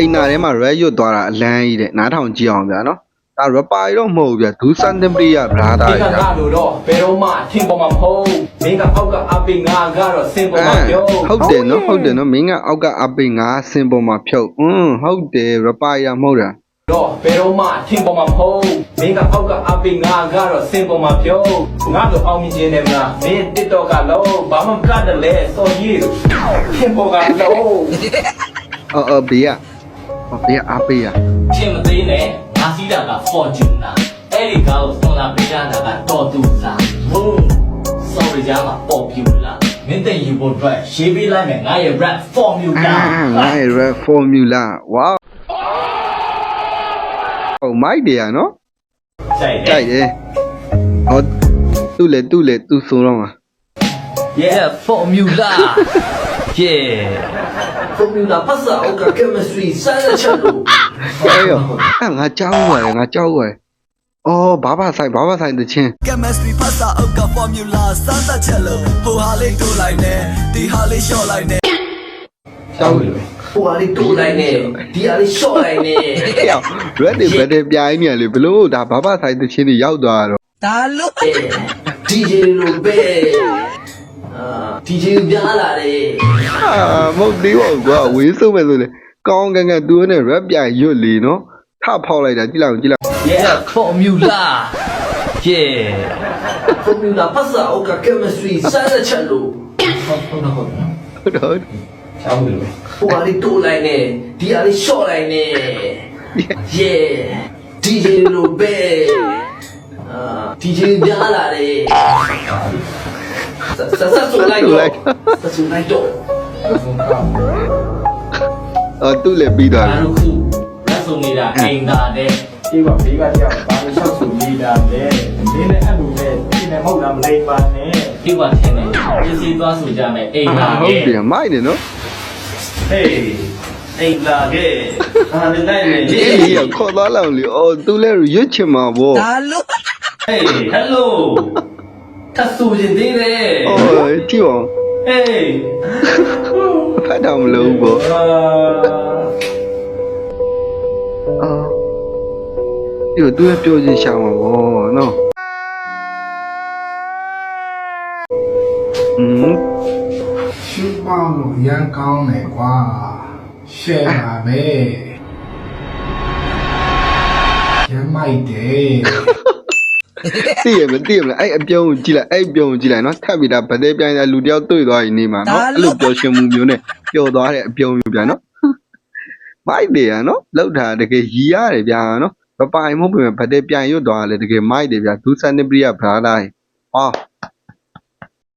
အိမ်နာထဲမှာ red ရွတ်သွားတာအလန်းကြီးတဲ့နားထောင်ကြည့်အောင်ဗျာနော်ဒါ rapper တော့မဟုတ်ဘူးဗျာဒူးစန်တပရိယ brother ဒီကကြီးငါတို့တော့ဘယ်တော့မှထင်ပေါ်မှာမဟုတ်မင်းကအောက်ကအပင်ငါကတော့စင်ပေါ်အဲမှာပြောဟုတ်တယ်နော်ဟုတ်တယ်နော်မင်းကအောက်ကအပိငါစင်ပေါ်မှာဖြုတ်อืมဟုတ်တယ် rapper ရမဟုတ်တာတော့ဘယ်တော့မှထင်ပေါ်မှာမဟုတ်မင်းကအောက်ကအပင်ငါကတော့စင်ပေါ်မှာပြောငါတို့အောင်မြင်ခြင်းနဲ့မလားမင်း TikTok ကလုံးဘာမှမကတ်တယ်လေစော်ကြီးတို့ထင်ပေါ်ကလုံးအော်အော်ဘေးကအော် ဘေးကအပိရထင်မသေးနဲ့ငါစီးတာက Fortuna အဲ့ဒီကားကိုသွန်လာပေးတာကတော်သူစာဘုံ sorry ကြာမှာ popular မင်းတဲ့ယူဖို့အတွက်ရေးပေးလိုက်မယ်ငါရဲ့ rap formula အာငါရဲ့ rap formula wow ဟိုမိုက်တယ်ရနော်ဆိုင်ကြိုက်တယ်ဟောသူ့လေသူ့လေသူဆိုတော့မှာ yeah formula yeah formula ဖတ်စာအောက်က chemistry စမ်းတဲ့ချက်လို့ဟဲ့ရောအဲ့ငါကြောက်ရတယ်ငါကြောက်ရတယ်အော်ဘာဘာဆိုင်ဘာဘာဆိုင်တချင်း chemistry ဖတ်စာအုပ်က formula စမ်းသပ်ချက်လို့ဟိုဟာလေးတိုးလိုက်နဲ့ဒီဟာလေးလျှော့လိုက်နဲ့ကြောက်တယ်ဟိုဟာလေးတိုးလိုက်နေဒီဟာလေး short လိုက်နေဟဲ့ရော red တွေဘယ်တွေပြိုင်းနေရလေဘလို့ဒါဘာဘာဆိုင်တချင်းတွေရောက်သွားတော့ဒါလို့ DJ လို့ပဲ အာ DJ ပြားလာတယ်အာမဟုတ်သေးပါဘူးကွာဝေးဆုံးမယ်ဆိုလေကောင်းကန်ကန်သူနဲ့ rap ပြိုင်ရွတ်လီနော်ထဖောက်လိုက်တာကြည့်လိုက်အောင်ကြည့်လိုက် yeah formula yeah formula ဖတ်စာအောက်က chemistry စမ်းတဲ့ချက်လို့ဟုတ်ဟုတ်ဟုတ်ဟုတ်တော့ချောင်းတယ်ပဲဟိုဟာလေးတိုးလိုက်နေဒီဟာလေး short လိုက်နေ yeah DJ လို့ပဲအာ DJ ပြားလာတယ် ဆက်ဆက်ဆိုလိုက်တော့ဆက်ဆိုလိုက်တော့ဆုံးကောင်းအော်သူ့လည်းပြီးသွားအားပြီလုံးခုလက်စုံနေတာအိမ်သာတဲ့ဒီကဘေးကကြောက်ဘာလို့ရှောက်ဆိုနေတာလဲဒီနဲ့အဲ့လိုလဲဒီနဲ့မဟုတ်တာမလိမ္မာနဲ့ဒီကထင်းနေပစ္စည်းသွားဆိုကြမယ်အိမ်သာဟုတ်တဲ့တယ်မိုက်တယ်နော်ဟေးအိမ်လာခဲ့အာလည်းနိုင်နေဒီလေကြီးကခေါ်သွားလောက်လေအော်သူလည်းရွတ်ချင်မှာဗောဒါလို့ဟေးဟယ်လိုထပ်ဆိုရင်သေးတယ်အော် ကြည့်အောင်ဟေးဖတ်တော့မလို့ဗောအာအော်ဒီတော့သူလည်းပြောချင်ရှာမှာဗောနော်อืมရှုပေါင်းလို့ရမ်းကောင်းတယ်ကွာရှယ်ပါပဲရမ်းမိုက်တယ် သိရမသိရမလားအဲ့အပြုံးကိုကြည့်လိုက်အဲ့အပြုံးကိုကြည့်လိုက်နော်ထပ်ပြီးတာဗတဲ့ပြိုင်တဲ့လူတယောက်တွေ့သွားရင်နေမှာနော်အဲ့လိုပျော်ရွှင်မှုမျိုးနဲ့ပျော်သွားတဲ့အပြုံးမျိုးဗျာနော်မိုက်တယ်ရနော်လောက်တာတကယ်ရီရတယ်ဗျာနော်မပိုင်မဟုတ်ပြင်ဗတဲ့ပြိုင်ရွတ်သွားတယ်တကယ်မိုက်တယ်ဗျာဒူဆန်နပရိယဗလာတိုင်းဟော